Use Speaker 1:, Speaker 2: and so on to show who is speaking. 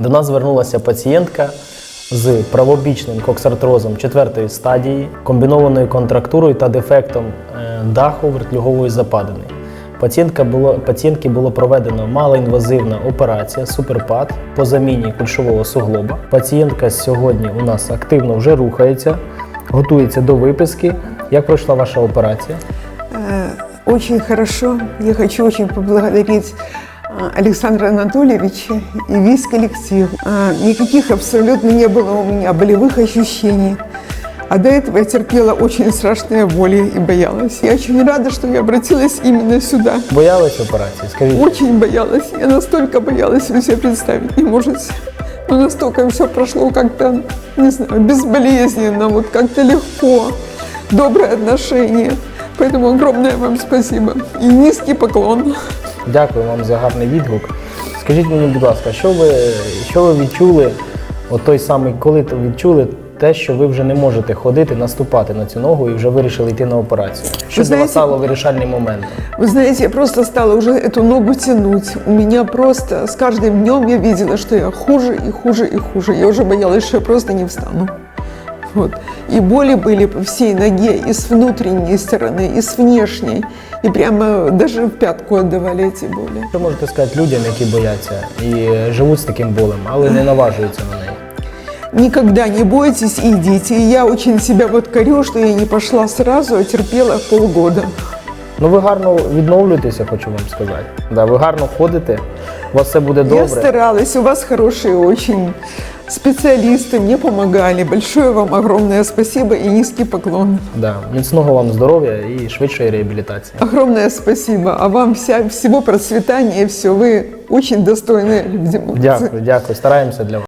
Speaker 1: До нас звернулася пацієнтка з правобічним коксартрозом четвертої стадії, комбінованою контрактурою та дефектом е, даху вертлюгової западини. Пацієнтка було, пацієнтки було проведено малоінвазивна операція суперпад по заміні кульшового суглоба. Пацієнтка сьогодні у нас активно вже рухається, готується до виписки. Як пройшла ваша операція?
Speaker 2: Э, Очень хорошо. Я хочу очень поблагодарить Александра Анатольевича и весь коллектив. А, Никаких абсолютно не было у меня болевых ощущений. А до этого я терпела очень страшные боли и боялась. Я очень рада, что я обратилась именно сюда.
Speaker 1: Боялись операції? Скажіть.
Speaker 2: Очень боялась. Я настолько боялась, вы себе представить не можете. Но настолько все прошло как-то, не знаю, безболезненно, вот как-то легко. Доброе отношение. Поэтому огромное вам спасибо. И низкий поклон.
Speaker 1: Дякую вам за гарний відгук. Скажіть мені, будь ласка, що ви, що ви відчули, от той самий, коли то відчули те, що ви вже не можете ходити, наступати на цю ногу і вже вирішили йти на операцію? Що для вас
Speaker 2: знаєте-
Speaker 1: стало вирішальним моментом?
Speaker 2: Вы знаете, я просто стала уже эту ногу тянуть. У меня просто с каждым днем я видела, что я хуже и хуже и хуже. Я уже боялась, что я просто не встану. Вот. И боли были по всей ноге, и с внутренней стороны, и с внешней. И прямо даже в пятку отдавали эти боли.
Speaker 1: Що можете сказати людям, які бояться і живуть з таким болем, але не наважуються на неї?
Speaker 2: Никогда не бойтесь и идите. И я очень себя вот корю, что я не пошла сразу, а терпела полгода.
Speaker 1: Ну ви гарно відновлюєтеся, хочу вам сказати. Да, ви гарно ходите, у вас все буде
Speaker 2: Я
Speaker 1: добре.
Speaker 2: старалась, у вас хорошие очень специалисты, мне помогали. Большое вам огромное спасибо и низкий поклон.
Speaker 1: Да. Міцного вам здоров'я і швидшої реабілітації.
Speaker 2: Огромное спасибо. А вам вся, всего процветания, все. Вы очень достойные люди. молодцы.
Speaker 1: Дякую, дякую. Стараємося для вас.